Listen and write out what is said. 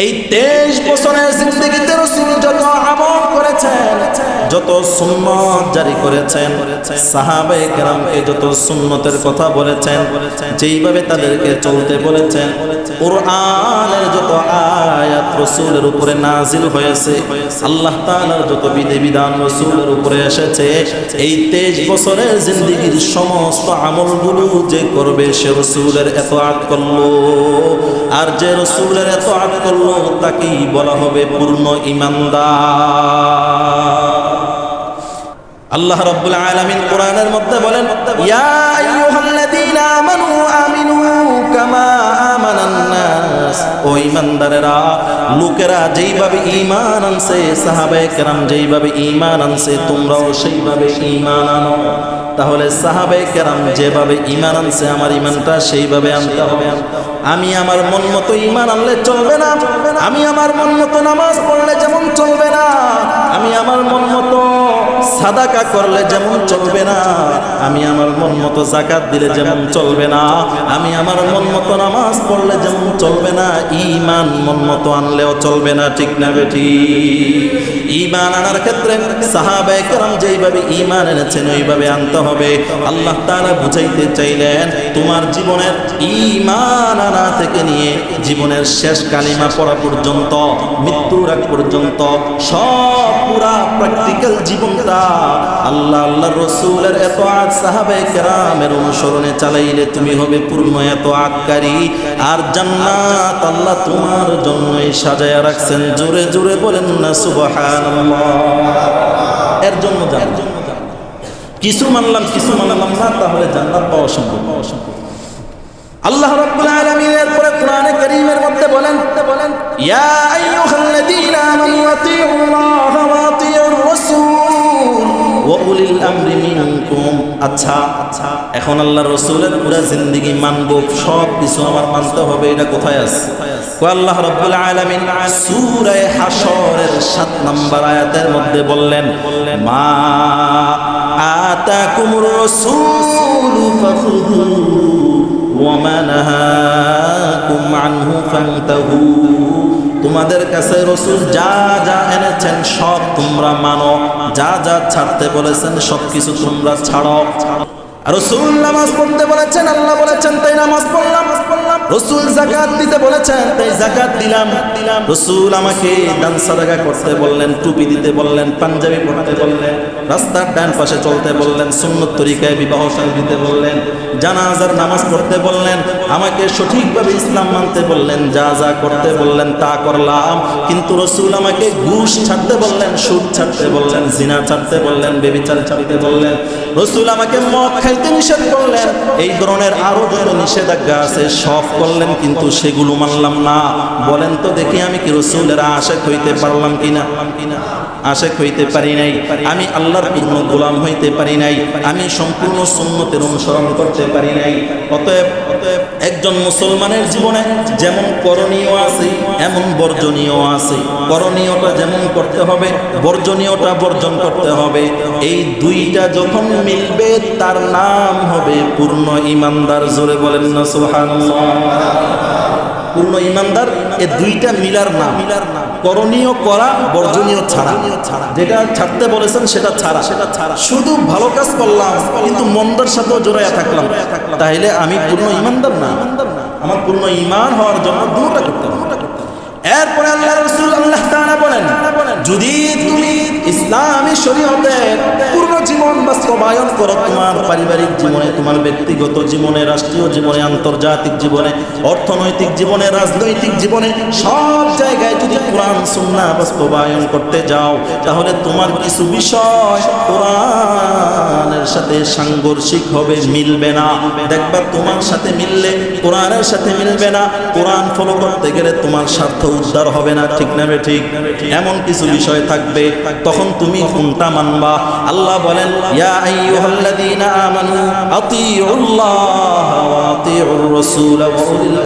এই তেইশ বছরের জিন্দগিতে রসুল যত আমল করেছেন যত সুন্নত জারি করেছেন সাহাবে কেরামকে যত সুন্নতের কথা বলেছেন, যেইভাবে তাদেরকে চলতে বলেছেন, কোরআনের যত আয়াত রসুলের উপরে নাজিল হয়েছে, আল্লাহ তাআলার যত বিধি বিধান রসুলের উপরে এসেছে, এই তেইশ বছরের জিন্দগির সমস্ত আমলগুলো যে করবে সে রসুলের এত আট করল। আর যে রসুলের এত আট করল, তাকেই বলা হবে পূর্ণ ইমানদার। আল্লাহ রাব্বুল আলামিন কোরআনের মধ্যে বলেন, ইয়া আইয়ুহাল্লাযীনা আমানু আমিনু কামা আমানান ও ঈমানদারেরা, লোকেরা যেইভাবে ঈমান আনছে, সাহাবায়ে কেরাম যেইভাবে ঈমান আনছে, তোমরাও সেইভাবে ঈমান আনো। তাহলে সাহাবায়ে কেরাম যেভাবে ঈমান আনছে, আমার ঈমানটা সেইভাবে আনতে হবে। আমি আমার মন মতো ঈমান আনলে চলবে না। আমি আমার মন মতো নামাজ পড়লে যেমন সাদাকা করলে যেমন চলবে না, আমি আমার মন মতো জাকাত দিলে যেমন চলবে না, আমি আমার মন মতো নামাজ পড়লে যেমন চলবে না ইমান মন মতো আনলেও চলবে না, ঠিক না বেটি ইমান আনার ক্ষেত্রে সাহাবায়ে কেরাম যেইভাবে ইমান এনেছেন, ওইভাবে আনতে হবে। আল্লাহ তাআলা বুঝাইতে চাইলেন, তোমার জীবনের ইমান আনা থেকে নিয়ে জীবনের শেষ কালিমা পড়া পর্যন্ত, মৃত্যুর আগ পর্যন্ত সব পুরা প্র্যাকটিক্যাল জীবনটা আল্লাহ আল্লাহ রসুলের এত আজ সাহাবে কেরামের অনুসরণে চালাইলে তুমি হবে পূর্ণ এত আটকারী আর জান্নাত আল্লাহ তোমার জন্যই সাজায়া রাখছেন। জোরে জোরে বলেন না, সুবহানাল্লাহ। এর জন্য জান কিছু মানলাম কিছু মানলাম না, তাহলে জান্নাত পাওয়া সম্ভব। পাওয়া সম্ভব আল্লাহ রাব্বুল আলামিন এর পরে কোরআনে কারীমের মধ্যে বলেন বলেন, ইয়া আইয়ুহাল্লাযীনা আমানু আতিউল্লাহ ওয়া আতিউর রাসূল আচ্ছা আচ্ছা এখন আল্লাহ রসুলের পুরা জিন্দগি মানব, সব কিছু আমার মানতে হবে, এটা কোথায় আছে? আল্লাহ রব্বুল আলামিন সূরা হাশরের 7 নম্বর আয়াতের মধ্যে বললেন, মা আতাকুমুর রাসূলু ফাখুযু ওয়া মা নাহাকুম আনহু ফান্তাহু। তোমাদের কাছে রসুল যা যা এনেছেন সব তোমরা মানো। যা যা ছাড়তে বলেছেন সব কিছু তোমরা ছাড়ো। রসুল নামাজ পড়তে বলেছেন, আল্লাহ বলেছেন, তাই নামাজ পড়লাম। রসুল জাকাত দিতে বলেছেন, তাই জাকাত দিলাম। দিলাম রসুল আমাকে দান সাদাকা করতে বললেন, টুপি দিতে বললেন, পাঞ্জাবি পড়তে বললেন। রাস্তার ডান পাশে চলতে বললেন, সুন্নত তরিকায় বিবাহ দিতে বললেন, জানাজার নামাজ পড়তে বললেন, আমাকে সঠিকভাবে ইসলাম মানতে বললেন, যা যা করতে বললেন তা করলাম, কিন্তু রসুল আমাকে ঘুষ ছাড়তে বললেন, সুদ ছাড়তে বললেন, জিনা ছাড়তে বললেন, বেবিচার ছাড়তে বললেন। রসুল আমাকে মদ খাইতে নিষেধ করলেন, এই ধরনের আরও যত নিষেধাজ্ঞা আছে সব করলেন, কিন্তু সেগুলো মানলাম না। বলেন তো দেখি আমি কি রসুলের আশেক হইতে পারলাম কিনা? আশেক হইতে পারি নাই। আমি আল্লাহর পূর্ণ গোলাম হইতে পারি নাই। আমি সম্পূর্ণ সুন্নতের অনুসরণ করতে পারি নাই। অতএব অতএব একজন মুসলমানের জীবনে যেমন করণীয় আছে, এমন বর্জনীয় আছে। করণীয়টা যেমন করতে হবে, বর্জনীয়টা বর্জন করতে হবে। এই দুইটা যখন মিলবে, তার নাম হবে পূর্ণ ইমানদার। জোরে বলেন না, সুবহানাল্লাহ। পূর্ণ ইমানদার, এ দুইটা মিলার নাম। মিলার নাম করণীয় করা, বর্জনীয় ছাড়া। যেটা ছাড়তে বলেছেন, সেটা ছাড়া। সেটা ছাড়া শুধু ভালো কাজ করলাম, কিন্তু মন্দার সাথেও জোড়াইয়া থাকলাম। তাইলে আমি পূর্ণ ইমানদার না? আমার পূর্ণ ইমান হওয়ার জন্য দুটা করতে হবে। এরপরে আল্লাহ রসুল আল্লাহ বলেন, যদি তুমি ইসলামী শরীয়তের পূর্ণ জীবন বাস্তবায়ন করো তোমার পারিবারিক জীবনে, তোমার ব্যক্তিগত জীবনে, রাষ্ট্রীয় জীবনে, আন্তর্জাতিক জীবনে, অর্থনৈতিক জীবনে, রাজনৈতিক জীবনে, সব জায়গায় যদি কোরআন, সুন্নাহ বাস্তবায়ন করতে যাও, তাহলে তোমার কিছু বিষয় কোরআনের সাথে সাংঘর্ষিক হবে, মিলবে না। দেখবা তোমার সাথে মিললে কোরআনের সাথে মিলবে না, কোরআন ফলো করতে গেলে তোমার স্বার্থ উদ্ধার হবে না, ঠিক না ঠিক? এমন কিছু বিষয় থাকবে। তখন তুমি কোনটা মানবা আল্লাহ বলেন ইয়া আইয়ুহাল্লাযীনা আমানু আতিউল্লাহ ওয়া আতিউর রাসূল ওয়া উলিল